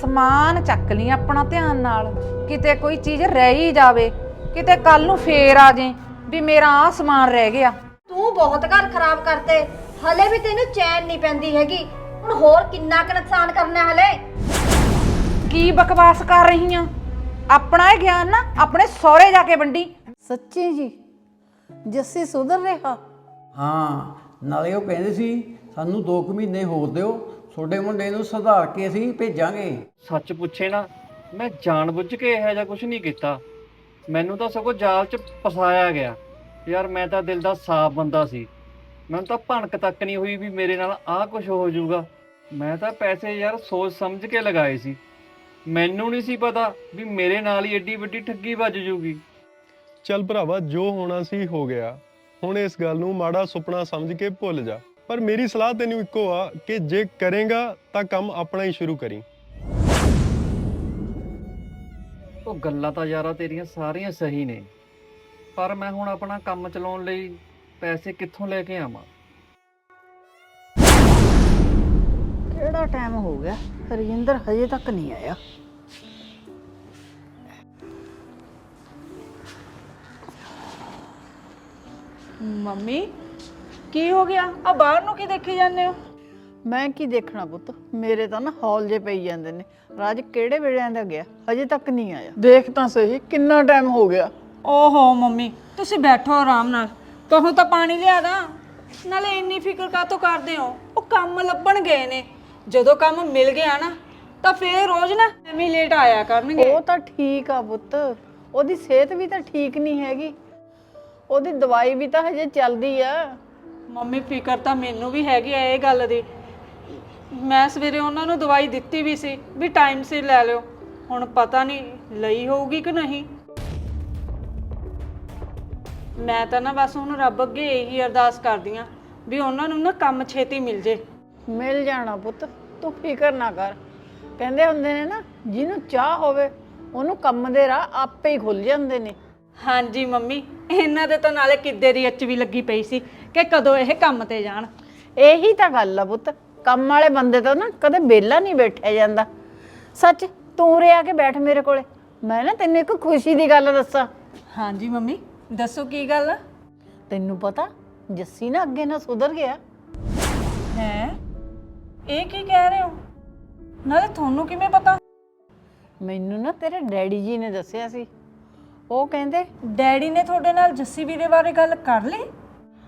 ਸਮਾਨ ਚੱਕ ਲਈ ਆਪਣਾ ਧਿਆਨ ਨਾਲ। ਕਿਤੇ ਕੋਈ ਚੀਜ਼ ਰਹਿ ਹੀ ਜਾਵੇ ਕਿਤੇ ਕੱਲ ਨੂੰ ਫੇਰ ਆ ਜੇ ਵੀ ਮੇਰਾ ਆ ਸਮਾਨ ਰਹਿ ਗਿਆ। ਤੂੰ ਬਹੁਤ ਘਰ ਖਰਾਬ ਕਰਤੇ ਹਲੇ ਵੀ ਤੈਨੂੰ ਚੈਨ ਨਹੀਂ ਪੈਂਦੀ ਹੈਗੀ। ਹੁਣ ਹੋਰ ਕਿੰਨਾ ਕੁ ਨੁਕਸਾਨ ਕਰਨਾ ਹਲੇ? ਕੀ ਬਕਵਾਸ ਕਰ ਰਹੀ ਆ ਆਪਣਾ ਇਹ ਗਿਆਨ ਨਾ ਆਪਣੇ ਸਹੁਰੇ ਜਾ ਕੇ ਵੰਡੀ। ਸੱਚੀ ਜੀ ਜੱਸੀ ਸੁਧਰ ਰਿਹਾ। ਹਾਂ ਨਾਲੇ ਉਹ ਕਹਿੰਦੇ ਸੀ ਸਾਨੂੰ 2 ਮਹੀਨੇ ਹੋਰ ਦਿਓ ਤੁਹਾਡੇ ਮੁੰਡੇ ਨੂੰ ਸੁਧਾਰ ਕੇ ਅਸੀਂ ਭੇਜਾਂਗੇ। ਸੱਚ ਪੁੱਛੇ ਨਾ ਮੈਂ ਜਾਣਬੁੱਝ ਕੇ ਇਹੋ ਜਿਹਾ ਕੁਝ ਨਹੀਂ ਕੀਤਾ। ਮੈਨੂੰ ਤਾਂ ਸਗੋਂ ਜਾਲ 'ਚ ਫਸਾਇਆ ਗਿਆ। ਯਾਰ ਮੈਂ ਤਾਂ ਦਿਲ ਦਾ ਸਾਫ਼ ਬੰਦਾ ਸੀ। ਮੈਨੂੰ ਤਾਂ ਭਣਕ ਤੱਕ ਨਹੀਂ ਹੋਈ ਵੀ ਮੇਰੇ ਨਾਲ ਆਹ ਕੁਝ ਹੋ ਜਾਊਗਾ। ਮੈਂ ਤਾਂ ਪੈਸੇ ਯਾਰ ਸੋਚ ਸਮਝ ਕੇ ਲਗਾਏ ਸੀ। ਮੈਨੂੰ ਨਹੀਂ ਸੀ ਪਤਾ ਵੀ ਮੇਰੇ ਨਾਲ ਹੀ ਏਡੀ ਵੱਡੀ ਠੱਗੀ ਵੱਜ ਜੂਗੀ ਚੱਲ ਭਰਾਵਾ ਜੋ ਹੋਣਾ ਸੀ ਹੋ ਗਿਆ। ਹੁਣ ਇਸ ਗੱਲ ਨੂੰ ਮਾੜਾ ਸੁਪਨਾ ਸਮਝ ਕੇ ਭੁੱਲ ਜਾ। ਪਰ ਮੇਰੀ ਸਲਾਹ ਤੈਨੂੰ ਇੱਕੋ ਆ ਕਿ ਜੇ ਕਰੇਗਾ ਤਾਂ ਕੰਮ ਆਪਣਾ ਹੀ ਸ਼ੁਰੂ ਕਰੀ। ਉਹ ਗੱਲਾਂ ਤਾਂ ਯਾਰਾ ਤੇਰੀਆਂ ਸਾਰੀਆਂ ਸਹੀ ਨੇ ਪਰ ਮੈਂ ਹੁਣ ਆਪਣਾ ਕੰਮ ਚਲਾਉਣ ਲਈ ਪੈਸੇ ਕਿੱਥੋਂ ਲੈ ਕੇ ਆਵਾਂ? ਕਿਹੜਾ ਟਾਈਮ ਹੋ ਗਿਆ? ਰਜਿੰਦਰ ਹਜੇ ਤੱਕ ਨਹੀਂ ਆਇਆ। ਮੰਮੀ ਕੀ ਹੋ ਗਿਆ? ਆ ਬਾਹਰ ਨੂੰ ਕੀ ਦੇਖੀ ਜਾਂਦੇ ਹੋ? ਮੈਂ ਕੀ ਦੇਖਣਾ ਪੁੱਤ? ਮੇਰੇ ਤਾਂ ਨਾ ਹੌਲ ਜੇ ਪਈ ਜਾਂਦੇ ਨੇ। ਰਾਜ ਕਿਹੜੇ ਵੇਲੇ ਦਾ ਗਿਆ? ਹਜੇ ਤੱਕ ਨਹੀਂ ਆਇਆ। ਦੇਖ ਤਾਂ ਸਹੀ ਕਿੰਨਾ ਟਾਈਮ ਹੋ ਗਿਆ। ਓਹੋ ਮੰਮੀ ਤੁਸੀਂ ਬੈਠੋ ਆਰਾਮ ਨਾਲ। ਕਹੋ ਤਾਂ ਪਾਣੀ ਲਿਆ ਦਾਂ। ਨਾਲੇ ਇੰਨੀ ਫਿਕਰ ਕਾਤੋਂ ਕਰਦੇ ਹੋ? ਉਹ ਕੰਮ ਲੱਭਣ ਗਏ ਨੇ। ਜਦੋਂ ਕੰਮ ਮਿਲ ਗਿਆ ਨਾ ਤਾਂ ਫੇਰ ਰੋਜ਼ ਨਾ ਐਵੇਂ ਲੇਟ ਆਇਆ ਕਰਨਗੇ। ਉਹ ਤਾਂ ਠੀਕ ਆ ਪੁੱਤ। ਉਹਦੀ ਸਿਹਤ ਵੀ ਤਾਂ ਠੀਕ ਨਹੀਂ ਹੈਗੀ। ਉਹਦੀ ਦਵਾਈ ਵੀ ਤਾਂ ਹਜੇ ਚੱਲਦੀ ਆ। ਮੰਮੀ ਫਿਕਰ ਤਾਂ ਮੈਨੂੰ ਵੀ ਹੈਗੀ ਆ ਇਹ ਗੱਲ ਦੀ। ਮੈਂ ਸਵੇਰੇ ਉਹਨਾਂ ਨੂੰ ਦਵਾਈ ਦਿੱਤੀ ਵੀ ਸੀ ਵੀ ਟਾਈਮ ਸਿਰ ਲੈ ਲਿਓ। ਹੁਣ ਪਤਾ ਨਹੀਂ ਲਈ ਹੋਊਗੀ ਕਿ ਨਹੀਂ। ਮੈਂ ਤਾਂ ਨਾ ਬਸ ਹੁਣ ਰੱਬ ਅੱਗੇ ਇਹੀ ਅਰਦਾਸ ਕਰਦੀ ਆ ਵੀ ਉਹਨਾਂ ਨੂੰ ਨਾ ਕੰਮ ਛੇਤੀ ਮਿਲ ਜੇ। ਮਿਲ ਜਾਣਾ ਪੁੱਤ ਤੂੰ ਫਿਕਰ ਨਾ ਕਰ। ਕਹਿੰਦੇ ਹੁੰਦੇ ਨੇ ਨਾ ਜਿਹਨੂੰ ਚਾਹ ਹੋਵੇ ਉਹਨੂੰ ਕੰਮ ਦੇ ਰਾਹ ਆਪੇ ਹੀ ਖੁੱਲ ਜਾਂਦੇ ਨੇ। ਹਾਂਜੀ ਮੰਮੀ ਇਹਨਾਂ ਦੇ ਤਾਂ ਨਾਲੇ ਕਿੱਦੇ ਦੀ ਅੱਚ ਵੀ ਲੱਗੀ ਪਈ ਸੀ। ਕਿ ਕਦੋਂ ਇਹ ਕੰਮ ਤੇ ਜਾਣ? ਇਹੀ ਤਾਂ ਗੱਲ ਆ ਪੁੱਤ। ਕੰਮ ਵਾਲੇ ਬੰਦੇ ਤੋਂ ਨਾ ਕਦੇ ਵਿਹਲਾ ਨਹੀਂ ਬੈਠਿਆ ਜਾਂਦਾ। ਸੱਚ ਤੂੰ ਉਰੇ ਆ ਕੇ ਬੈਠ ਮੇਰੇ ਕੋਲੇ। ਮੈਂ ਨਾ ਤੈਨੂੰ ਇੱਕ ਖੁਸ਼ੀ ਦੀ ਗੱਲ ਦੱਸਾਂ। ਹਾਂਜੀ ਮੰਮੀ ਦੱਸੋ ਕੀ ਗੱਲ ਤੈਨੂੰ ਪਤਾ ਜੱਸੀ ਨਾ ਅੱਗੇ ਨਾ ਸੁਧਰ ਗਿਆ। ਹੈ? ਇਹ ਕੀ ਕਹਿ ਰਹੇ ਹੋ? ਨਾਲੇ ਤੁਹਾਨੂੰ ਕਿਵੇਂ ਪਤਾ? ਮੈਨੂੰ ਨਾ ਤੇਰੇ ਡੈਡੀ ਜੀ ਨੇ ਦੱਸਿਆ ਸੀ। ਉਹ ਕਹਿੰਦੇ ਡੈਡੀ ਨੇ ਤੁਹਾਡੇ ਨਾਲ ਜੱਸੀ ਵੀਰੇ ਬਾਰੇ ਗੱਲ ਕਰ ਲਈ?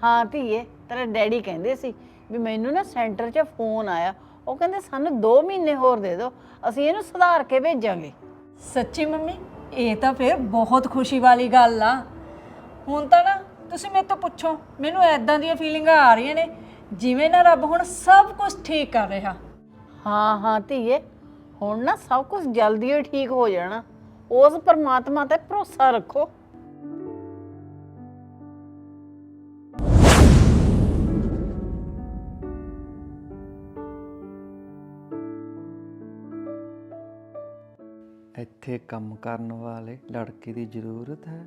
ਹਾਂ ਧੀਏ ਤੇਰੇ ਡੈਡੀ ਕਹਿੰਦੇ ਸੀ ਵੀ ਮੈਨੂੰ ਨਾ ਸੈਂਟਰ 'ਚ ਫੋਨ ਆਇਆ। ਉਹ ਕਹਿੰਦੇ ਸਾਨੂੰ 2 ਮਹੀਨੇ ਹੋਰ ਦੇ ਦਿਓ ਅਸੀਂ ਇਹਨੂੰ ਸੁਧਾਰ ਕੇ ਭੇਜਾਂਗੇ। ਸੱਚੀ ਮੰਮੀ ਇਹ ਤਾਂ ਫਿਰ ਬਹੁਤ ਖੁਸ਼ੀ ਵਾਲੀ ਗੱਲ ਆ। ਹੁਣ ਤਾਂ ਨਾ ਤੁਸੀਂ ਮੇਰੇ ਤੋਂ ਪੁੱਛੋ ਮੈਨੂੰ ਐਦਾਂ ਦੀਆਂ ਫੀਲਿੰਗਾਂ ਆ ਰਹੀਆਂ ਨੇ ਜਿਵੇਂ ਨਾ ਰੱਬ ਹੁਣ ਸਭ ਕੁਝ ਠੀਕ ਕਰ ਰਿਹਾ। ਹਾਂ ਹਾਂ ਧੀਏ ਹੁਣ ਨਾ ਸਭ ਕੁਝ ਜਲਦੀ ਹੀ ਠੀਕ ਹੋ ਜਾਣਾ। ਉਸ ਪਰਮਾਤਮਾ ਤੇ ਭਰੋਸਾ ਰੱਖੋ। ਇੱਥੇ ਕੰਮ ਕਰਨ ਵਾਲੇ ਲੜਕੇ ਦੀ ਜ਼ਰੂਰਤ ਹੈ।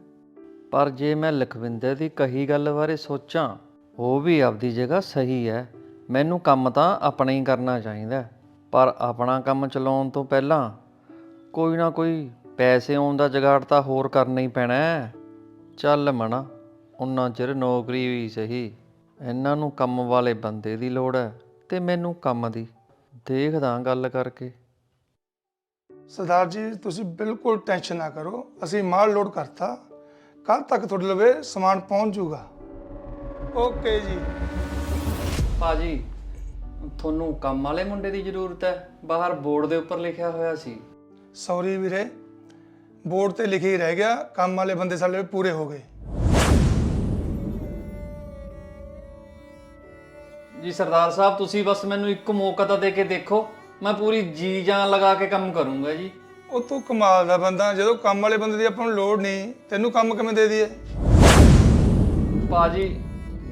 ਪਰ ਜੇ ਮੈਂ ਲਖਵਿੰਦਰ ਦੀ ਕਹੀ ਗੱਲ ਬਾਰੇ ਸੋਚਾਂ, ਉਹ ਵੀ ਆਪਦੀ ਜਗ੍ਹਾ ਸਹੀ ਹੈ। ਮੈਨੂੰ ਕੰਮ ਤਾਂ ਆਪਣਾ ਹੀ ਕਰਨਾ ਚਾਹੀਦਾ ਪਰ ਆਪਣਾ ਕੰਮ ਚਲਾਉਣ ਤੋਂ ਪਹਿਲਾਂ ਕੋਈ ਨਾ ਕੋਈ ਪੈਸੇ ਆਉਣ ਦਾ ਜਗਾੜ ਤਾਂ ਹੋਰ ਕਰਨਾ ਹੀ ਪੈਣਾ ਚੱਲ ਮਣਾ ਉਹਨਾਂ ਚਿਰ ਨੌਕਰੀ ਵੀ ਸਹੀ, ਇਹਨਾਂ ਨੂੰ ਕੰਮ ਵਾਲੇ ਬੰਦੇ ਦੀ ਲੋੜ ਹੈ ਤੇ ਮੈਨੂੰ ਕੰਮ ਦੀ। ਦੇਖਦਾ ਗੱਲ ਕਰਕੇ। ਸਰਦਾਰ ਜੀ ਤੁਸੀਂ ਬਿਲਕੁਲ ਟੈਨਸ਼ਨ ਨਾ ਕਰੋ। ਅਸੀਂ ਮਾਲ ਲੋਡ ਕਰਤਾ। ਕੱਲ ਤੱਕ ਤੁਹਾਡੇ ਲਵੇ ਸਮਾਨ ਪਹੁੰਚ ਜਾਊਗਾ। ਓਕੇ ਜੀ। ਭਾਜੀ ਤੁਹਾਨੂੰ ਕੰਮ ਵਾਲੇ ਮੁੰਡੇ ਦੀ ਜ਼ਰੂਰਤ ਹੈ। ਬਾਹਰ ਬੋਰਡ ਦੇ ਉੱਪਰ ਲਿਖਿਆ ਹੋਇਆ ਸੀ। ਸੌਰੀ ਵੀਰੇ ਬੋਰਡ ਤੇ ਲਿਖੇ ਹੀ ਰਹਿ ਗਿਆ। ਕੰਮ ਵਾਲੇ ਬੰਦੇ ਸਾਡੇ ਪੂਰੇ ਹੋ ਗਏ। ਜੀ ਸਰਦਾਰ ਸਾਹਿਬ ਤੁਸੀਂ ਬਸ ਮੈਨੂੰ ਇੱਕ ਮੌਕਾ ਤਾਂ ਦੇ ਕੇ ਦੇਖੋ। ਮੈਂ ਪੂਰੀ ਜੀ ਜਾਨ ਲਗਾ ਕੇ ਕੰਮ ਕਰੂੰਗਾ ਜੀ। ਉਹ ਤੂੰ ਕਮਾਲ ਦਾ ਬੰਦਾ ਜਦੋਂ ਕੰਮ ਵਾਲੇ ਬੰਦੇ ਦੀ ਆਪਾਂ ਨੂੰ ਲੋੜ ਨਹੀਂ ਤੈਨੂੰ ਕੰਮ ਕਿਵੇਂ ਦੇ ਦਈਏ? ਭਾਜੀ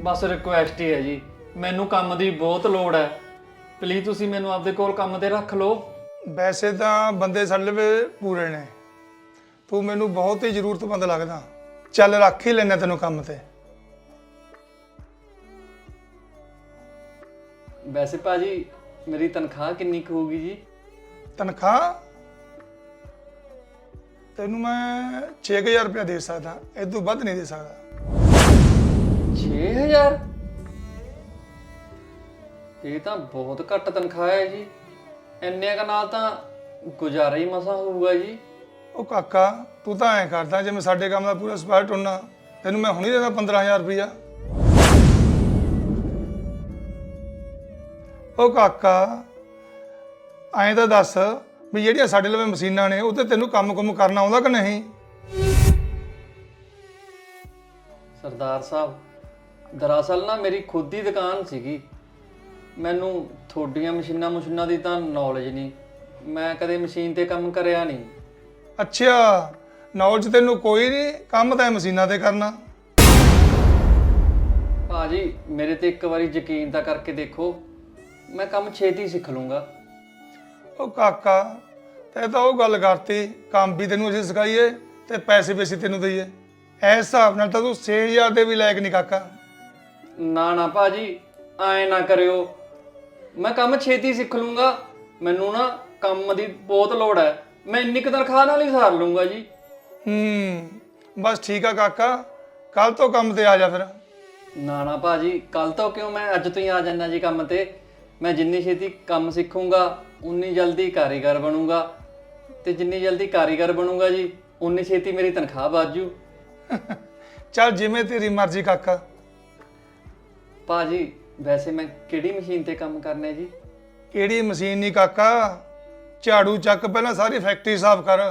ਬਸ ਰਿਕੁਐਸਟ ਹੀ ਹੈ ਜੀ। ਮੈਨੂੰ ਕੰਮ ਦੀ ਬਹੁਤ ਲੋੜ ਹੈ। ਪਲੀਜ਼ ਤੁਸੀਂ ਮੈਨੂੰ ਆਪਦੇ ਕੋਲ ਕੰਮ ਤੇ ਰੱਖ ਲਓ। ਵੈਸੇ ਤਾਂ ਬੰਦੇ ਸਾਡੇ ਲਵੇ ਪੂਰੇ ਨੇ। ਤੂੰ ਮੈਨੂੰ ਬਹੁਤ ਹੀ ਜ਼ਰੂਰਤਮੰਦ ਲੱਗਦਾ। ਚੱਲ ਰੱਖ ਹੀ ਲੈਣਾ ਤੈਨੂੰ ਕੰਮ ਤੇ। ਵੈਸੇ ਭਾਜੀ ਮੇਰੀ ਤਨਖਾਹ ਕਿੰਨੀ ਕੁ ਹੋਊਗੀ ਜੀ? ਤਨਖਾਹ? ਤੈਨੂੰ ਮੈਂ 6000 ਰੁਪਏ ਦੇ ਸਕਦਾ। ਇਹ ਤੋਂ ਵੱਧ ਨਹੀਂ ਦੇ ਸਕਦਾ। 6000 ਇਹ ਤਾਂ ਬਹੁਤ ਘੱਟ ਤਨਖਾਹ ਹੈ ਜੀ। ਇੰਨੇ ਕ ਨਾਲ ਤਾਂ ਗੁਜ਼ਾਰਾ ਹੀ ਮਸਾ ਹੋਊਗਾ ਜੀ। ਉਹ ਕਾਕਾ ਤੂੰ ਤਾਂ ਐਂ ਕਰਦਾ ਜਿਵੇਂ ਸਾਡੇ ਕੰਮ ਦਾ ਪੂਰਾ ਸਪਾਰਟ ਹੁੰਨਾ ਤੈਨੂੰ ਮੈਂ ਹੁਣੀ ਦੇਦਾ 15000 ਰੁਪਇਆ। ਉਹ ਕਾਕਾ ਐਂ ਤਾਂ ਦੱਸ ਵੀ ਜਿਹੜੀਆਂ ਸਾਡੇ ਲਵੇ ਮਸ਼ੀਨਾਂ ਨੇ ਉਹ ਤੇ ਤੈਨੂੰ ਕੰਮ-ਕੁਮ ਕਰਨਾ ਆਉਂਦਾ ਕਿ ਨਹੀਂ? ਸਰਦਾਰ ਸਾਹਿਬ ਦਰਅਸਲ ਨਾ ਮੇਰੀ ਖੁਦ ਦੀ ਦੁਕਾਨ ਸੀਗੀ। ਮੈਨੂੰ ਤੁਹਾਡੀਆਂ ਮਸ਼ੀਨਾਂ ਮਸ਼ੀਨਾਂ ਦੀ ਤਾਂ ਨੌਲੇਜ ਨਹੀਂ। ਮੈਂ ਕਦੇ ਮਸ਼ੀਨ ਤੇ ਕੰਮ ਕਰਿਆ ਨਹੀਂ। ਅੱਛਾ ਨੌਲੇਜ ਤੈਨੂੰ ਕੋਈ ਨਹੀਂ ਕੰਮ ਤਾਂ ਇਹ ਮਸ਼ੀਨਾਂ ਤੇ ਕਰਨਾ। ਭਾਜੀ ਮੇਰੇ ਤੇ ਇੱਕ ਵਾਰੀ ਯਕੀਨ ਤਾਂ ਕਰਕੇ ਦੇਖੋ। ਮੈਂ ਕੰਮ ਛੇਤੀ ਸਿੱਖ ਲੂੰਗਾ। ਉਹ ਕਾਕਾ ਤੈ ਤਾਂ ਉਹ ਗੱਲ ਕਰਤੀ ਕੰਮ ਵੀ ਤੈਨੂੰ ਅਸੀਂ ਸਿਖਾਈਏ ਤੇ ਪੈਸੇ ਵੀ ਅਸੀਂ ਤੈਨੂੰ ਦਈਏ। ਐਸ ਹਿਸਾਬ ਨਾਲ ਤਾਂ ਤੂੰ 6000 ਦੇ ਵੀ ਲਾਇਕ ਨਹੀਂ ਕਾਕਾ। ਨਾ ਨਾ ਭਾਜੀ ਐ ਨਾ ਕਰਿਓ। ਮੈਂ ਕੰਮ ਛੇਤੀ ਸਿੱਖ ਲੂੰਗਾ। ਮੈਨੂੰ ਨਾ ਕੰਮ ਦੀ ਬਹੁਤ ਲੋੜ ਹੈ। ਮੈਂ ਇੰਨੀ ਕੁ ਤਨਖਾਹ ਨਾਲ ਹੀ ਸਾਰ ਲੂੰਗਾ ਜੀ। ਹੂੰ ਬਸ ਠੀਕ ਆ ਕਾਕਾ। ਕੱਲ ਤੋਂ ਕੰਮ ਤੇ ਆ ਜਾ ਫਿਰ। ਨਾ ਨਾ ਭਾਜੀ ਕੱਲ ਤੋਂ ਕਿਉਂ ਮੈਂ ਅੱਜ ਤੋਂ ਹੀ ਆ ਜਾਣਾ ਜੀ ਕੰਮ ਤੇ? ਮੈਂ ਜਿੰਨੀ ਛੇਤੀ ਕੰਮ ਸਿੱਖੂੰਗਾ ਉਨੀ ਜਲਦੀ ਕਾਰੀਗਰ ਬਣੂੰਗਾ। ਤੇ ਜਿੰਨੀ ਜਲਦੀ ਕਾਰੀਗਰ ਬਣੂੰਗਾ ਜੀ ਉਨੀ ਛੇਤੀ ਮੇਰੀ ਤਨਖਾਹ ਬਾਜੂ ਚੱਲ ਜਿਵੇਂ ਤੇਰੀ ਮਰਜ਼ੀ ਕਾਕਾ। ਭਾਜੀ ਵੈਸੇ ਮੈਂ ਕਿਹੜੀ ਮਸ਼ੀਨ ਤੇ ਕੰਮ ਕਰਨਾ ਹੈ ਜੀ? ਕਿਹੜੀ ਮਸ਼ੀਨ ਨਹੀਂ ਕਾਕਾ? ਝਾੜੂ ਚੱਕ ਪਹਿਲਾਂ ਸਾਰੀ ਫੈਕਟਰੀ ਸਾਫ਼ ਕਰ।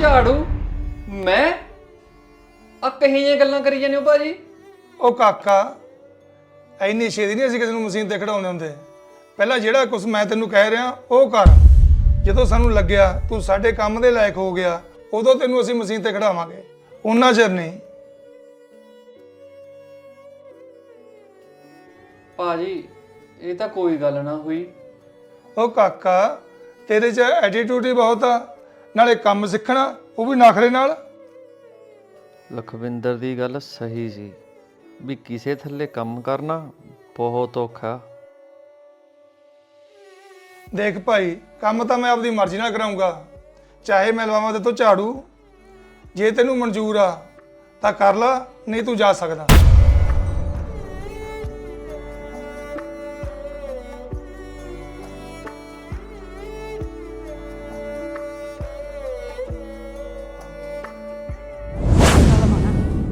ਝਾੜੂ? ਮੈਂ? ਆ ਕਹੀਆਂ ਗੱਲਾਂ ਕਰੀ ਜਾਂਦੇ ਹੋ ਭਾਜੀ? ਉਹ ਕਾਕਾ ਐਨੀ ਛੇਤੀ ਨਹੀਂ ਅਸੀਂ ਕਿਸੇ ਨੂੰ ਮਸ਼ੀਨ ਤੇ ਖੜਾਉਂਦੇ ਹੁੰਦੇ ਪਹਿਲਾਂ ਜਿਹੜਾ ਕੁਝ ਮੈਂ ਤੈਨੂੰ ਕਹਿ ਰਿਹਾ ਉਹ ਕਰ। ਜਦੋਂ ਸਾਨੂੰ ਲੱਗਿਆ ਤੂੰ ਸਾਡੇ ਕੰਮ ਦੇ ਲਾਇਕ ਹੋ ਗਿਆ ਉਦੋਂ ਤੈਨੂੰ ਅਸੀਂ ਮਸ਼ੀਨ ਤੇ ਖੜਾਵਾਂਗੇ ਉਹਨਾਂ ਚਿਰ ਨਹੀਂ। ਭਾਜੀ ਇਹ ਤਾਂ ਕੋਈ ਗੱਲ ਨਾ ਹੋਈ। ਉਹ ਕਾਕਾ ਤੇਰੇ 'ਚ ਐਟੀਟਿਊਡ ਹੀ ਬਹੁਤ ਆ। ਨਾਲੇ ਕੰਮ ਸਿੱਖਣਾ ਉਹ ਵੀ ਨਖਰੇ ਨਾਲ। ਲਖਵਿੰਦਰ ਦੀ ਗੱਲ ਸਹੀ ਸੀ। ਵੀ ਕਿਸੇ ਥੱਲੇ ਕੰਮ ਕਰਨਾ ਬਹੁਤ ਔਖਾ। ਦੇਖ ਭਾਈ ਕੰਮ ਤਾਂ ਮੈਂ ਆਪਦੀ ਮਰਜ਼ੀ ਨਾਲ ਕਰਾਉਂਗਾ ਚਾਹੇ ਮੈਂ ਲਵਾਵਾਂ ਤੇ ਤੋਂ ਝਾੜੂ। ਜੇ ਤੈਨੂੰ ਮਨਜ਼ੂਰ ਆ ਤਾਂ ਕਰ ਲਾ ਨਹੀਂ ਤੂੰ ਜਾ ਸਕਦਾ।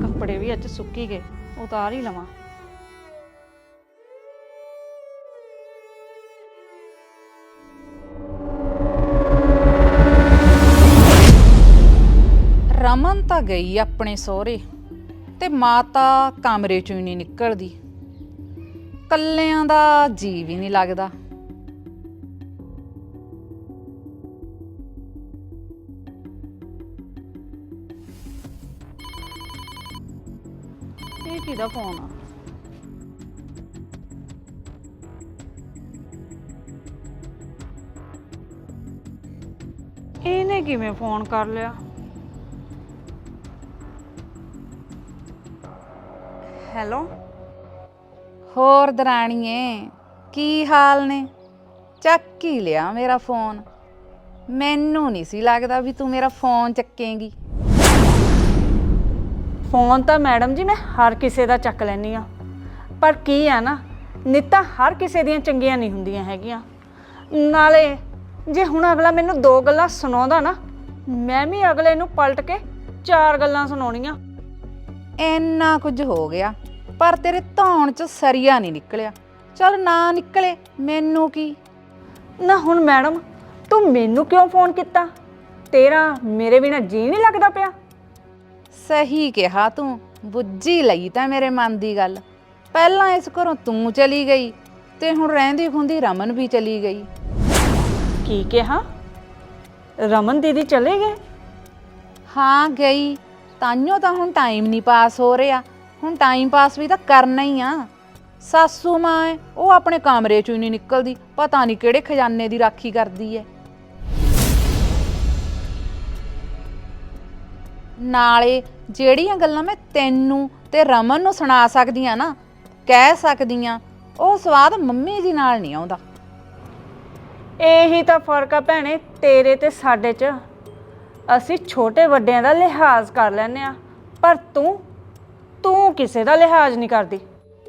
ਕੱਪੜੇ ਵੀ ਅੱਜ ਸੁੱਕ ਗਏ। ਉਤਾਰ ਹੀ ਲਵਾਂ। ਰਮਨ ਤਾਂ ਗਈ ਆਪਣੇ ਸਹੁਰੇ ਤੇ ਮਾਤਾ ਕਮਰੇ ਚੋਂ ਹੀ ਨਹੀਂ ਨਿਕਲਦੀ। ਕੱਲਿਆਂ ਦਾ ਜੀ ਵੀ ਨਹੀਂ ਲੱਗਦਾ। ਕਿਹਦਾ ਫੋਨ ਆ? ਇਹਨੇ ਕਿਵੇਂ ਫੋਨ ਕਰ ਲਿਆ? ਹੈਲੋ? ਹੋਰ ਦਰਾਣੀਏ ਕੀ ਹਾਲ ਨੇ? ਚੱਕ ਹੀ ਲਿਆ ਮੇਰਾ ਫੋਨ ਮੈਨੂੰ ਨਹੀਂ ਸੀ ਲੱਗਦਾ ਵੀ ਤੂੰ ਮੇਰਾ ਫੋਨ ਚੱਕੇਂਗੀ। ਫੋਨ ਤਾਂ ਮੈਡਮ ਜੀ ਮੈਂ ਹਰ ਕਿਸੇ ਦਾ ਚੱਕ ਲੈਣੀ ਆ ਪਰ ਕੀ ਆ ਨਾ ਨਿੱਤਾ ਹਰ ਕਿਸੇ ਦੀਆਂ ਚੰਗੀਆਂ ਨਹੀਂ ਹੁੰਦੀਆਂ ਹੈਗੀਆਂ। ਨਾਲੇ ਜੇ ਹੁਣ ਅਗਲਾ ਮੈਨੂੰ ਦੋ ਗੱਲਾਂ ਸੁਣਾਉਂਦਾ ਨਾ ਮੈਂ ਵੀ ਅਗਲੇ ਨੂੰ ਪਲਟ ਕੇ ਚਾਰ ਗੱਲਾਂ ਸੁਣਾਉਣੀਆਂ। ਇੰਨਾ ਕੁਝ ਹੋ ਗਿਆ ਪਰ ਤੇਰੇ ਧੌਣ ਚ ਸਰੀਆ ਨਹੀਂ ਨਿਕਲਿਆ। ਚਲ ਨਾ ਨਿਕਲੇ ਮੈਨੂੰ ਕੀ? ਨਾ ਹੁਣ ਮੈਡਮ ਤੂੰ ਮੈਨੂੰ ਕਿਉਂ ਫੋਨ ਕੀਤਾ? ਤੇਰਾ ਮੇਰੇ ਬਿਨਾ ਜੀ ਨਹੀਂ ਲੱਗਦਾ ਪਿਆ। ਸਹੀ ਕਿਹਾ ਤੂੰ ਬੁੱਝੀ ਲਈ ਤਾਂ ਮੇਰੇ ਮਨ ਦੀ ਗੱਲ। ਪਹਿਲਾਂ ਇਸ ਘਰੋਂ ਤੂੰ ਚਲੀ ਗਈ ਤੇ ਹੁਣ ਰਹਿੰਦੀ ਖੁੰਦੀ ਰਮਨ ਵੀ ਚਲੀ ਗਈ। ਕੀ ਕਿਹਾ? ਰਮਨ ਦੀਦੀ ਚਲੇ ਗਏ? ਹਾਂ ਗਈ। ਤਾਈਓ ਤਾਂ ਹੁਣ ਟਾਈਮ ਨਹੀਂ ਪਾਸ ਹੋ ਰਿਹਾ। ਹੁਣ ਟਾਈਮ ਪਾਸ ਵੀ ਤਾਂ ਕਰਨਾ ਹੀ ਆ। ਸਾਸੂ ਮਾਂ ਹੈ ਉਹ ਆਪਣੇ ਕਮਰੇ ਚੋਂ ਹੀ ਨਹੀਂ ਨਿਕਲਦੀ। ਪਤਾ ਨਹੀਂ ਕਿਹੜੇ ਖਜ਼ਾਨੇ ਦੀ ਰਾਖੀ ਕਰਦੀ ਹੈ ਨਾਲੇ ਜਿਹੜੀਆਂ ਗੱਲਾਂ ਮੈਂ ਤੈਨੂੰ ਤੇ ਰਮਨ ਨੂੰ ਸੁਣਾ ਸਕਦੀ ਆ ਨਾ ਕਹਿ ਸਕਦੀ ਆ ਉਹ ਸਵਾਦ ਮੰਮੀ ਜੀ ਨਾਲ ਨਹੀਂ ਆਉਂਦਾ। ਇਹੀ ਤਾਂ ਫ਼ਰਕ ਆ ਭੈਣੇ ਤੇਰੇ ਤੇ ਸਾਡੇ 'ਚ। ਅਸੀਂ ਛੋਟੇ ਵੱਡਿਆਂ ਦਾ ਲਿਹਾਜ਼ ਕਰ ਲੈਂਦੇ ਆ ਪਰ ਤੂੰ ਤੂੰ ਕਿਸੇ ਦਾ ਲਿਹਾਜ਼ ਨਹੀਂ ਕਰਦੀ।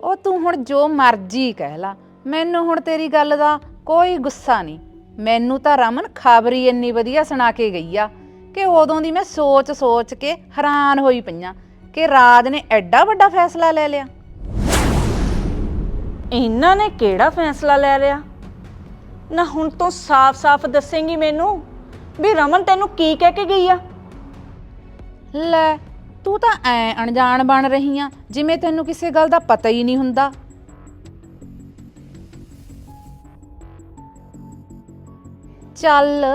ਉਹ ਤੂੰ ਹੁਣ ਜੋ ਮਰਜ਼ੀ ਕਹਿ ਲਾ ਮੈਨੂੰ ਹੁਣ ਤੇਰੀ ਗੱਲ ਦਾ ਕੋਈ ਗੁੱਸਾ ਨਹੀਂ। ਮੈਨੂੰ ਤਾਂ ਰਮਨ ਖਬਰੀ ਇੰਨੀ ਵਧੀਆ ਸੁਣਾ ਕੇ ਗਈ ਆ। ਕਿ ਉਦੋਂ ਦੀ ਮੈਂ ਸੋਚ ਸੋਚ ਕੇ ਹੈਰਾਨ ਹੋਈ ਪਈਆਂ ਕਿ ਰਾਜ ਨੇ ਐਡਾ ਵੱਡਾ ਫੈਸਲਾ ਲੈ ਲਿਆ। ਇਹਨਾਂ ਨੇ ਕਿਹੜਾ ਫੈਸਲਾ ਲੈ ਲਿਆ? ਨਾ ਹੁਣ ਤੂੰ ਸਾਫ਼-ਸਾਫ਼ ਦੱਸੇਂਗੀ ਮੈਨੂੰ ਵੀ ਰਮਨ ਤੈਨੂੰ ਕੀ ਕਹਿ ਕੇ ਗਈ ਆ। ਲੈ ਤੂੰ ਤਾਂ ਐ ਅਣਜਾਣ ਬਣ ਰਹੀ ਆ ਜਿਵੇਂ ਤੈਨੂੰ ਕਿਸੇ ਗੱਲ ਦਾ ਪਤਾ ਹੀ ਨਹੀਂ ਹੁੰਦਾ। ਚੱਲ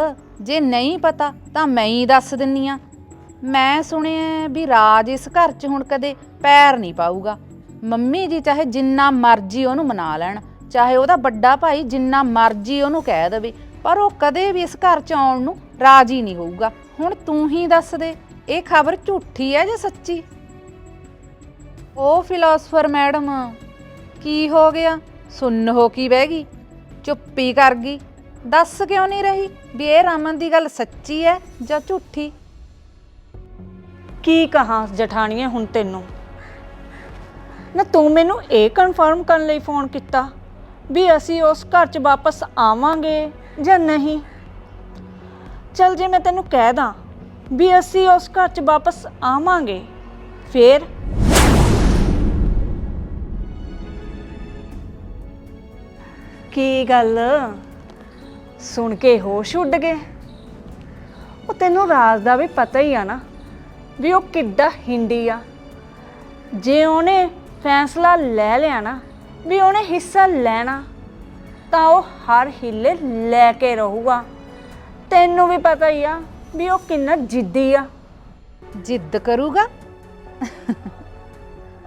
ਜੇ ਨਹੀਂ ਪਤਾ ਤਾਂ ਮੈਂ ਹੀ ਦੱਸ ਦਿੰਨੀ ਆ। ਮੈਂ ਸੁਣਿਆ ਵੀ ਰਾਜ ਇਸ ਘਰ 'ਚ ਹੁਣ ਕਦੇ ਪੈਰ ਨਹੀਂ ਪਾਊਗਾ। ਮੰਮੀ ਜੀ ਚਾਹੇ ਜਿੰਨਾ ਮਰਜ਼ੀ ਉਹਨੂੰ ਮਨਾ ਲੈਣ, ਚਾਹੇ ਉਹਦਾ ਵੱਡਾ ਭਾਈ ਜਿੰਨਾ ਮਰਜ਼ੀ ਉਹਨੂੰ ਕਹਿ ਦੇਵੇ, ਪਰ ਉਹ ਕਦੇ ਵੀ ਇਸ ਘਰ 'ਚ ਆਉਣ ਨੂੰ ਰਾਜੀ ਨਹੀਂ ਹੋਊਗਾ। ਹੁਣ ਤੂੰ ਹੀ ਦੱਸ ਦੇ, ਇਹ ਖਬਰ ਝੂਠੀ ਹੈ ਜਾਂ ਸੱਚੀ? ਉਹ ਫਿਲਾਸਫਰ ਮੈਡਮ ਕੀ ਹੋ ਗਿਆ? ਸੁੰਨ ਹੋ ਕੀ ਬਹਿ ਗਈ? ਚੁੱਪੀ ਕਰ ਗਈ। ਦੱਸ ਕਿਉਂ ਨਹੀਂ ਰਹੀ ਵੀ ਇਹ ਰਮਨ ਦੀ ਗੱਲ ਸੱਚੀ ਹੈ ਜਾਂ ਝੂਠੀ? ਕੀ ਕਹਾਂ ਜਠਾਣੀਏ ਹੁਣ ਤੈਨੂੰ? ਨਾ ਤੂੰ ਮੈਨੂੰ ਇਹ ਕਨਫਰਮ ਕਰਨ ਲਈ ਫੋਨ ਕੀਤਾ ਵੀ ਅਸੀਂ ਉਸ ਘਰ 'ਚ ਵਾਪਸ ਆਵਾਂਗੇ ਜਾਂ ਨਹੀਂ? ਚਲ ਜੇ ਮੈਂ ਤੈਨੂੰ ਕਹਿ ਦਾਂ ਵੀ ਅਸੀਂ ਉਸ ਘਰ 'ਚ ਵਾਪਸ ਆਵਾਂਗੇ ਫੇਰ? ਕੀ ਗੱਲ? ਸੁਣ ਕੇ ਹੋਸ਼ ਉੱਡ ਗਏ। ਉਹ ਤੈਨੂੰ ਰਾਜ ਦਾ ਵੀ ਪਤਾ ਹੀ ਆ ਨਾ ਵੀ ਉਹ ਕਿੱਡਾ ਹਿੰਡੀ ਆ। ਜੇ ਉਹਨੇ ਫੈਸਲਾ ਲੈ ਲਿਆ ਨਾ, ਵੀ ਉਹਨੇ ਹਿੱਸਾ ਲੈਣਾ, ਤਾਂ ਉਹ ਹਰ ਹਿੱਲੇ ਲੈ ਕੇ ਰਹੂਗਾ। ਤੈਨੂੰ ਵੀ ਪਤਾ ਹੀ ਆ ਵੀ ਉਹ ਕਿੰਨਾ ਜਿੱਦੀ ਆ। ਜਿੱਦ ਕਰੂਗਾ?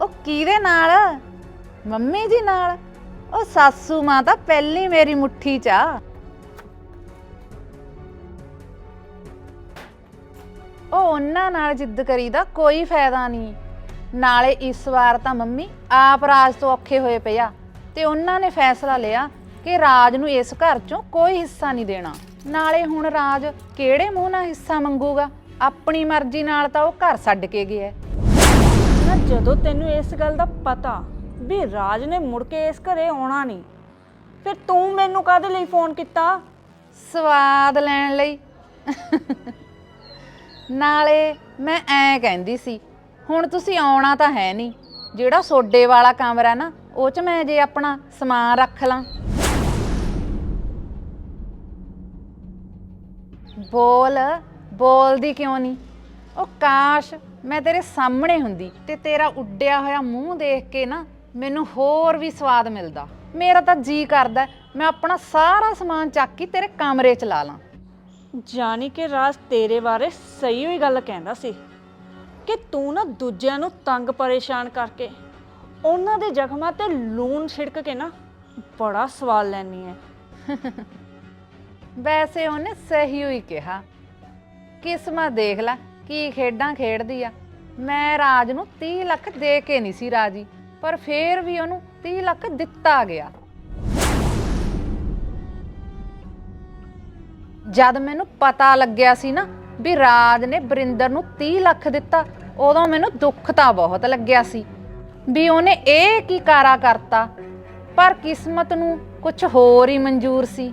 ਉਹ ਕਿਹਦੇ ਨਾਲ? ਮੰਮੀ ਜੀ ਨਾਲ? ਉਹ ਸਾਸੂ ਮਾਂ ਤਾਂ ਪਹਿਲੀ ਮੇਰੀ ਮੁੱਠੀ 'ਚ ਆ। ਉਹ ਉਹਨਾਂ ਨਾਲ ਜਿੱਦ ਕਰੀਦਾ ਕੋਈ ਫਾਇਦਾ ਨਹੀਂ। ਨਾਲੇ ਇਸ ਵਾਰ ਤਾਂ ਮੰਮੀ ਆਪ ਰਾਜ ਤੋਂ ਔਖੇ ਹੋਏ ਪਏ ਆ ਤੇ ਉਹਨਾਂ ਨੇ ਫੈਸਲਾ ਲਿਆ ਕਿ ਰਾਜ ਨੂੰ ਇਸ ਘਰ ਚੋਂ ਕੋਈ ਹਿੱਸਾ ਨਹੀਂ ਦੇਣਾ। ਨਾਲੇ ਹੁਣ ਰਾਜ ਕਿਹੜੇ ਮੂੰਹ ਨਾਲ ਹਿੱਸਾ ਮੰਗੂਗਾ? ਆਪਣੀ ਮਰਜ਼ੀ ਨਾਲ ਤਾਂ ਉਹ ਘਰ ਛੱਡ ਕੇ ਗਿਆ ਹੈ। ਨਾ ਜਦੋਂ ਤੈਨੂੰ ਇਸ ਗੱਲ ਦਾ ਪਤਾ ਵੀ ਰਾਜ ਨੇ ਮੁੜ ਕੇ ਇਸ ਘਰੇ ਆਉਣਾ ਨਹੀਂ ਫਿਰ ਤੂੰ ਮੈਨੂੰ ਕਾਹਦੇ ਲਈ ਫੋਨ ਕੀਤਾ? ਸਵਾਦ ਲੈਣ ਲਈ। ਨਾਲੇ ਮੈਂ ਐਂ ਕਹਿੰਦੀ ਸੀ, ਹੁਣ ਤੁਸੀਂ ਆਉਣਾ ਤਾਂ ਹੈ ਨਹੀਂ, ਜਿਹੜਾ ਸੋਡੇ ਵਾਲਾ ਕਮਰਾ ਨਾ, ਉਹ 'ਚ ਮੈਂ ਜੇ ਆਪਣਾ ਸਮਾਨ ਰੱਖ ਲਾਂ। ਬੋਲ, ਬੋਲਦੀ ਕਿਉਂ ਨਹੀਂ? ਉਹ ਕਾਸ਼ ਮੈਂ ਤੇਰੇ ਸਾਹਮਣੇ ਹੁੰਦੀ ਤੇ ਤੇਰਾ ਉੱਡਿਆ ਹੋਇਆ ਮੂੰਹ ਦੇਖ ਕੇ ਨਾ, ਮੈਨੂੰ ਹੋਰ ਵੀ ਸਵਾਦ ਮਿਲਦਾ। ਮੇਰਾ ਤਾਂ ਜੀ ਕਰਦਾ, ਮੈਂ ਆਪਣਾ ਸਾਰਾ ਸਮਾਨ ਚੱਕ ਕੇ ਤੇਰੇ ਕਮਰੇ 'ਚ ਲਾ ਲਾਂ। ਜਾਣੀ ਕਿ ਰਾਜ ਤੇਰੇ ਬਾਰੇ ਸਹੀ ਹੋਈ ਗੱਲ ਕਹਿੰਦਾ ਸੀ ਕਿ ਤੂੰ ਨਾ ਦੂਜਿਆਂ ਨੂੰ ਤੰਗ ਪਰੇਸ਼ਾਨ ਕਰਕੇ ਉਹਨਾਂ ਦੇ ਜ਼ਖਮਾਂ ਤੇ ਲੂਣ ਛਿੜਕ ਕੇ ਨਾ ਬੜਾ ਸਵਾਲ ਲੈਣੀ ਹੈ ਵੈਸੇ ਉਹਨੇ ਸਹੀ ਹੋਈ ਕਿਹਾ। ਕਿਸਮਤ ਦੇਖ ਲੈ, ਕੀ ਖੇਡਾਂ ਖੇਡਦੀ ਆ। ਮੈਂ ਰਾਜ ਨੂੰ 30 ਲੱਖ ਦੇ ਕੇ ਨਹੀਂ ਸੀ ਰਾਜੀ, ਪਰ ਫੇਰ ਵੀ ਉਹਨੂੰ 30 ਲੱਖ ਦਿੱਤਾ ਗਿਆ। ਜਦ ਮੈਨੂੰ ਪਤਾ ਲੱਗਿਆ ਸੀ ਨਾ ਵੀ ਰਾਜ ਨੇ ਬਰਿੰਦਰ ਨੂੰ 30 ਲੱਖ ਦਿੱਤਾ, ਉਦੋਂ ਮੈਨੂੰ ਦੁੱਖ ਤਾਂ ਬਹੁਤ ਲੱਗਿਆ ਸੀ ਵੀ ਉਹਨੇ ਇਹ ਕੀ ਕਾਰਾ ਕਰਤਾ। ਪਰ ਕਿਸਮਤ ਨੂੰ ਕੁਝ ਹੋਰ ਹੀ ਮਨਜ਼ੂਰ ਸੀ।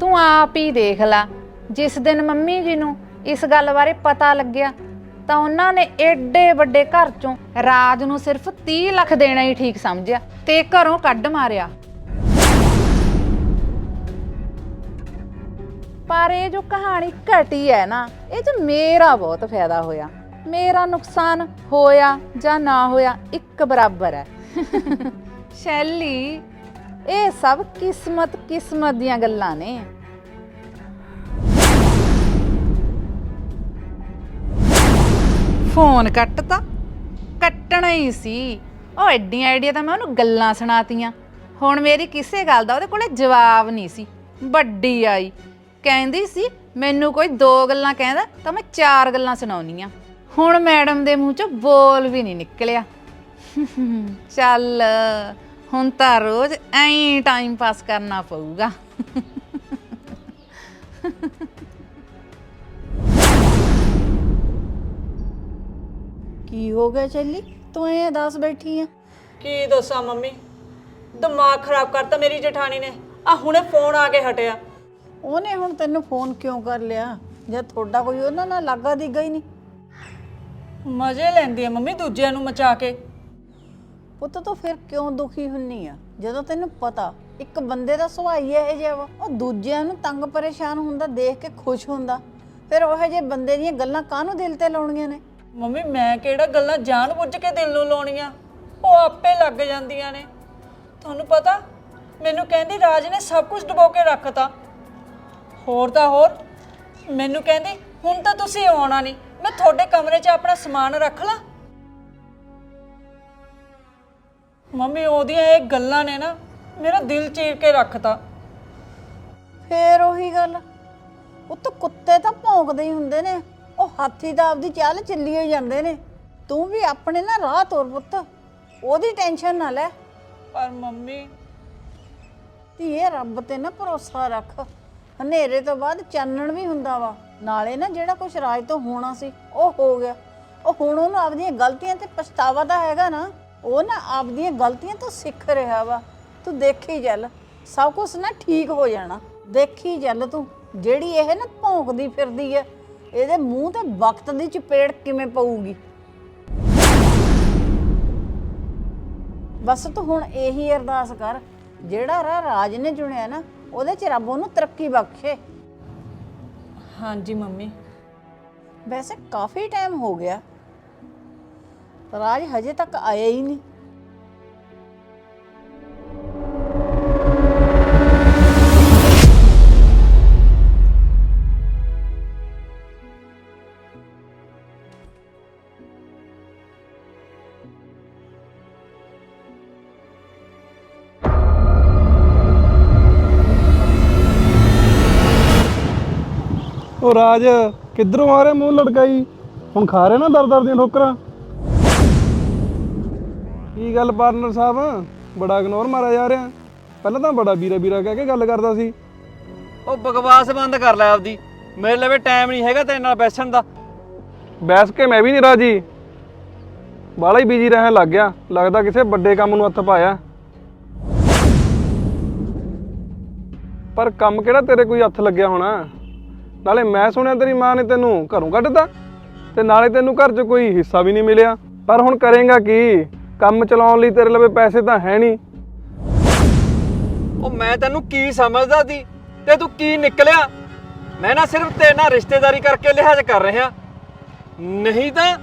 ਤੂੰ ਆਪ ਹੀ ਦੇਖ ਲੈ, ਜਿਸ ਦਿਨ ਮੰਮੀ ਜੀ ਨੂੰ ਇਸ ਗੱਲ ਬਾਰੇ ਪਤਾ ਲੱਗਿਆ, ਤਾਂ ਉਹਨਾਂ ਨੇ ਏਡੇ ਵੱਡੇ ਘਰ ਚੋਂ ਰਾਜ ਨੂੰ ਸਿਰਫ 30 ਲੱਖ ਦੇਣਾ ਹੀ ਠੀਕ ਸਮਝਿਆ ਤੇ ਘਰੋਂ ਕੱਢ ਮਾਰਿਆ। ਪਰ ਇਹ ਜੋ ਕਹਾਣੀ ਘਟੀ ਹੈ ਨਾ, ਇਹ 'ਚ ਮੇਰਾ ਬਹੁਤ ਫਾਇਦਾ ਹੋਇਆ। ਮੇਰਾ ਨੁਕਸਾਨ ਹੋਇਆ ਜਾਂ ਨਾ ਹੋਇਆ, ਇੱਕ ਬਰਾਬਰ ਹੈ। ਸ਼ੈਲੀ, ਇਹ ਸਭ ਕਿਸਮਤ ਕਿਸਮਤ ਦੀਆਂ ਗੱਲਾਂ ਨੇ। ਫੋਨ ਕੱਟਤਾ, ਕੱਟਣਾ ਹੀ ਸੀ। ਉਹ ਐਡੀਆਂ ਆਈਡੀਆ ਤਾਂ ਮੈਂ ਉਹਨੂੰ ਗੱਲਾਂ ਸੁਣਾਤੀਆਂ। ਹੁਣ ਮੇਰੀ ਕਿਸੇ ਗੱਲ ਦਾ ਉਹਦੇ ਕੋਲੇ ਜਵਾਬ ਨਹੀਂ ਸੀ। ਵੱਡੀ ਆਈ। ਕਹਿੰਦੀ ਸੀ ਮੈਨੂੰ ਕੋਈ ਦੋ ਗੱਲਾਂ ਕਹਿੰਦਾ ਤਾਂ ਮੈਂ ਚਾਰ ਗੱਲਾਂ ਸੁਣਾਉਣੀਆਂ ਹੁਣ ਮੈਡਮ ਦੇ ਮੂੰਹ ਚੋਂ ਬੋਲ ਵੀ ਨਹੀਂ ਨਿਕਲਿਆ। ਚੱਲ ਹੁਣ ਤਾਂ ਰੋਜ਼ ਐਂ ਟਾਈਮ ਪਾਸ ਕਰਨਾ ਪਊਗਾ। ਕੀ ਹੋ ਗਿਆ ਚੱਲੀ ਤੂੰ ਐ ਦੱਸ ਬੈਠੀ ਆ। ਕੀ ਦੱਸਾਂ ਮੰਮੀ? ਦਿਮਾਗ ਖਰਾਬ ਕਰਤਾ ਮੇਰੀ ਜਠਾਣੀ ਨੇ। ਆ ਹੁਣੇ ਫੋਨ ਆ ਕੇ ਹਟਿਆ। ਉਹਨੇ ਹੁਣ ਤੈਨੂੰ ਫੋਨ ਕਿਉਂ ਕਰ ਲਿਆ? ਜੇ ਤੁਹਾਡਾ ਕੋਈ ਉਹਨਾਂ ਨਾਲ ਲੱਗਾ ਦੀ ਗਈ ਨਹੀਂ। ਮਜ਼ੇ ਲੈਂਦੀ ਆ ਮੰਮੀ ਦੂਜਿਆਂ ਨੂੰ ਮਚਾ ਕੇ। ਪੁੱਤ ਤੂੰ ਫਿਰ ਕਿਉਂ ਦੁਖੀ ਹੁੰਨੀ ਆ? ਜਦੋਂ ਤੈਨੂੰ ਪਤਾ ਇੱਕ ਬੰਦੇ ਦਾ ਸੁਭਾਅ ਹੀ ਇਹ ਜਿਹਾ ਵਾ ਉਹ ਦੂਜਿਆਂ ਨੂੰ ਤੰਗ ਪਰੇਸ਼ਾਨ ਹੁੰਦਾ ਦੇਖ ਕੇ ਖੁਸ਼ ਹੁੰਦਾ। ਫਿਰ ਉਹ ਜਿਹੇ ਬੰਦੇ ਦੀਆਂ ਗੱਲਾਂ ਕਾਹਨੂੰ ਦਿਲ ਤੇ ਲਾਉਣੀਆਂ ਨੇ? ਮੰਮੀ ਮੈਂ ਕਿਹੜਾ ਗੱਲਾਂ ਜਾਣ ਬੁੱਝ ਕੇ ਦਿਲ ਨੂੰ ਲਾਉਣੀਆਂ? ਉਹ ਆਪੇ ਲੱਗ ਜਾਂਦੀਆਂ ਨੇ। ਤੁਹਾਨੂੰ ਪਤਾ ਮੈਨੂੰ ਕਹਿੰਦੀ ਰਾਜ ਨੇ ਸਭ ਕੁਝ ਡੁਬੋ ਕੇ ਰੱਖਤਾ। ਹੋਰ ਤਾਂ ਹੋਰ। ਮੈਨੂੰ ਕਹਿੰਦੀ ਹੁਣ ਤਾਂ ਤੁਸੀਂ ਆਉਣਾ ਨਹੀਂ। ਮੈਂ ਤੁਹਾਡੇ ਕਮਰੇ 'ਚ ਆਪਣਾ ਸਮਾਨ ਰੱਖ ਲਾਂ। ਮੰਮੀ ਉਹਦੀਆਂ ਇਹ ਗੱਲਾਂ ਨੇ ਨਾ ਮੇਰਾ ਦਿਲ ਚੀਰ ਕੇ ਰੱਖਤਾ। ਫੇਰ ਉਹੀ ਗੱਲ। ਉਹ ਤਾਂ ਕੁੱਤੇ ਤਾਂ ਭੌਂਕਦੇ ਹੀ ਹੁੰਦੇ ਨੇ। ਉਹ ਹਾਥੀ ਤਾਂ ਆਪਦੀ ਚਾਲ ਚੱਲੀ ਹੋਈ ਜਾਂਦੇ ਨੇ। ਤੂੰ ਵੀ ਆਪਣੇ ਨਾ ਰਾਹ ਤੁਰ ਪੁੱਤ। ਉਹਦੀ ਟੈਨਸ਼ਨ ਨਾ ਲੈ। ਪਰ ਮੰਮੀ ਧੀਏ ਰੱਬ ਤੇ ਨਾ ਭਰੋਸਾ ਰੱਖ। ਹਨੇਰੇ ਤੋਂ ਬਾਅਦ ਚਾਨਣ ਵੀ ਹੁੰਦਾ ਵਾ। ਨਾਲੇ ਨਾ ਜਿਹੜਾ ਕੁਛ ਰਾਜ ਤੋਂ ਹੋਣਾ ਸੀ, ਉਹ ਹੋ ਗਿਆ। ਉਹ ਹੁਣ ਉਹਨੂੰ ਆਪਦੀਆਂ ਗਲਤੀਆਂ ਤੇ ਪਛਤਾਵਾ ਤਾਂ ਹੈਗਾ ਨਾ। ਉਹ ਨਾ ਆਪਦੀਆਂ ਗਲਤੀਆਂ ਤੋਂ ਸਿੱਖ ਰਿਹਾ ਵਾ। ਤੂੰ ਦੇਖੀ ਚੱਲ, ਸਭ ਕੁਝ ਨਾ ਠੀਕ ਹੋ ਜਾਣਾ। ਦੇਖੀ ਚੱਲ ਤੂੰ, ਜਿਹੜੀ ਇਹ ਨਾ ਭੌਂਕਦੀ ਫਿਰਦੀ ਹੈ ਇਹਦੇ ਮੂੰਹ ਤੇ ਵਕਤ ਦੀ ਚਪੇੜ ਕਿਵੇਂ ਪਊਗੀ? ਬਸ ਤੂੰ ਹੁਣ ਇਹੀ ਅਰਦਾਸ ਕਰ, ਜਿਹੜਾ ਰਾਹ ਰਾਜ ਨੇ ਚੁਣਿਆ ਨਾ ਉਹਦੇ ਚ ਰੱਬ ਉਹਨੂੰ ਤਰੱਕੀ ਬਖਸ਼ੇ। ਹਾਂਜੀ ਮੰਮੀ। ਵੈਸੇ ਕਾਫੀ ਟਾਈਮ ਹੋ ਗਿਆ। ਰਾਜ ਹਜੇ ਤੱਕ ਆਇਆ ਹੀ ਨਹੀਂ। ਉਹ ਰਾਜ ਕਿੱਧਰੋਂ ਆ ਰਿਹਾ ਮੂੰਹ ਲਟਕਾਈ? ਹੁਣ ਖਾ ਰਿਹਾ ਨਾ ਦਰ ਦਰ ਦੀਆਂ ਠੋਕਰਾਂ? ਕੀ ਗੱਲ ਪਾਰਟਨਰ ਸਾਹਿਬ? ਬੜਾ ਇਗਨੋਰ ਮਾਰਿਆ ਜਾ ਰਿਹਾ। ਪਹਿਲਾਂ ਤਾਂ ਬੜਾ ਵੀਰਾ ਵੀਰਾ ਕਹਿ ਕੇ ਗੱਲ ਕਰਦਾ ਸੀ। ਉਹ ਬਕਵਾਸ ਬੰਦ ਕਰ ਲੈ ਆਪਦੀ। ਮੇਰੇ ਲਵੇ ਟਾਈਮ ਨਹੀਂ ਹੈਗਾ ਤੇਰੇ ਨਾਲ ਬੈਸਣ ਦਾ। ਬੈਸ ਕੇ ਮੈਂ ਵੀ ਨਹੀਂ ਰਾਜੀ। ਬਾਲਾ ਹੀ ਬਿਜ਼ੀ ਰਹਿਣ ਲੱਗ ਗਿਆ। ਲੱਗਦਾ ਕਿਸੇ ਵੱਡੇ ਕੰਮ ਨੂੰ ਹੱਥ ਪਾਇਆ। ਪਰ ਕੰਮ ਕਿਹੜਾ ਤੇਰੇ ਕੋਈ ਹੱਥ ਲੱਗਿਆ ਹੋਣਾ? ਨਾਲੇ ਮੈਂ ਸੁਣਿਆ ਤੇਰੀ ਮਾਂ ਨੇ ਤੈਨੂੰ ਘਰੋਂ ਕੱਢਤਾ ਤੇ ਨਾਲੇ ਤੈਨੂੰ ਘਰ 'ਚ ਕੋਈ ਹਿੱਸਾ ਵੀ ਨਹੀਂ ਮਿਲਿਆ। ਪਰ ਹੁਣ ਕਰੇਗਾ ਕੀ? ਕੰਮ ਚਲਾਉਣ ਲਈ ਤੇਰੇ ਲਵੇ ਪੈਸੇ ਤਾਂ ਹੈ ਨਹੀਂ। ਉਹ ਮੈਂ ਤੈਨੂੰ ਕੀ ਸਮਝਦਾ ਸੀ? ਤੇ ਤੂੰ ਕੀ ਨਿਕਲਿਆ? ਮੈਂ ਨਾ ਸਿਰਫ ਤੇਰੇ ਨਾਲ ਰਿਸ਼ਤੇਦਾਰੀ ਕਰਕੇ ਲਿਹਾਜ਼ ਕਰ ਰਿਹਾ। ਨਹੀਂ ਤਾਂ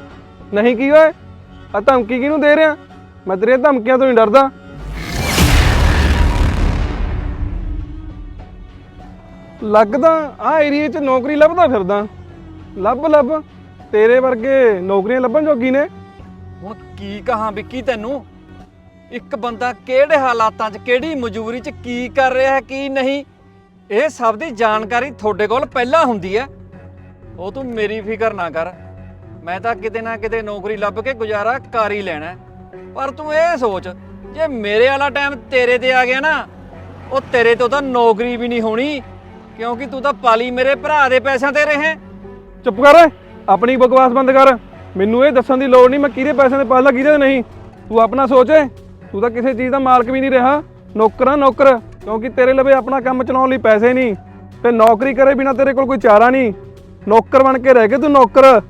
ਨਹੀਂ ਕੀ ਓਏ? ਆ ਧਮਕੀ ਕਿਹਨੂੰ ਦੇ ਰਿਹਾ? ਮੈਂ ਤੇਰੀਆਂ ਧਮਕੀਆਂ ਤੋਂ ਨਹੀਂ ਡਰਦਾ। ਲੱਗਦਾ ਆ ਏਰੀਏ 'ਚ ਨੌਕਰੀ ਲੱਭਦਾ ਫਿਰਦਾ। ਲੱਭ ਲੱਭ, ਤੇਰੇ ਵਰਗੇ ਨੌਕਰੀਆਂ ਲੱਭਣ ਜੋਗੀ ਨੇ। ਹੁਣ ਕੀ ਕਹਾਂ ਵਿੱਕੀ ਤੈਨੂੰ? ਇੱਕ ਬੰਦਾ ਕਿਹੜੇ ਹਾਲਾਤਾਂ 'ਚ, ਕਿਹੜੀ ਮਜਬੂਰੀ 'ਚ ਕੀ ਕਰ ਰਿਹਾ ਹੈ, ਕੀ ਨਹੀਂ? ਇਹ ਸਭ ਦੀ ਜਾਣਕਾਰੀ ਤੁਹਾਡੇ ਕੋਲ ਪਹਿਲਾਂ ਹੁੰਦੀ ਹੈ। ਉਹ ਤੂੰ ਮੇਰੀ ਫਿਕਰ ਨਾ ਕਰ। ਮੈਂ ਤਾਂ ਕਿਤੇ ਨਾ ਕਿਤੇ ਨੌਕਰੀ ਲੱਭ ਕੇ ਗੁਜ਼ਾਰਾ ਕਰ ਹੀ ਲੈਣਾ ਹੈ। ਪਰ ਤੂੰ ਇਹ ਸੋਚ, ਜੇ ਮੇਰੇ ਵਾਲਾ ਟਾਈਮ ਤੇਰੇ ਤੇ ਆ ਗਿਆ ਨਾ, ਉਹ ਤੇਰੇ ਤੋਂ ਤਾਂ ਨੌਕਰੀ ਵੀ ਨਹੀਂ ਹੋਣੀ। ਕਿਉਂਕਿ ਤੂੰ ਤਾਂ ਪਾਲੀ ਮੇਰੇ ਭਰਾ ਦੇ ਪੈਸਿਆਂ ਤੇ ਰਹੇ ਚੁੱਪ ਕਰ, ਆਪਣੀ ਬਕਵਾਸ ਬੰਦ ਕਰ। ਮੈਨੂੰ ਇਹ ਦੱਸਣ ਦੀ ਲੋੜ ਨਹੀਂ ਮੈਂ ਕਿਹਦੇ ਪੈਸਿਆਂ ਤੇ ਪਾਲਦਾ, ਕਿਹਦੇ ਨਹੀਂ। ਤੂੰ ਆਪਣਾ ਸੋਚ ਤੂੰ ਤਾਂ ਕਿਸੇ ਚੀਜ਼ ਦਾ ਮਾਲਕ ਵੀ ਨਹੀਂ ਰਿਹਾ। ਨੌਕਰਾਂ ਨੌਕਰ, ਕਿਉਂਕਿ ਤੇਰੇ ਲਵੇ ਆਪਣਾ ਕੰਮ ਚਲਾਉਣ ਲਈ ਪੈਸੇ ਨਹੀਂ। ਤੇ ਨੌਕਰੀ ਕਰੇ ਬਿਨਾ ਤੇਰੇ ਕੋਲ ਕੋਈ ਚਾਰਾ ਨਹੀਂ। ਨੌਕਰ ਬਣ ਕੇ ਰਹਿ ਗਏ ਤੂੰ ਨੌਕਰ।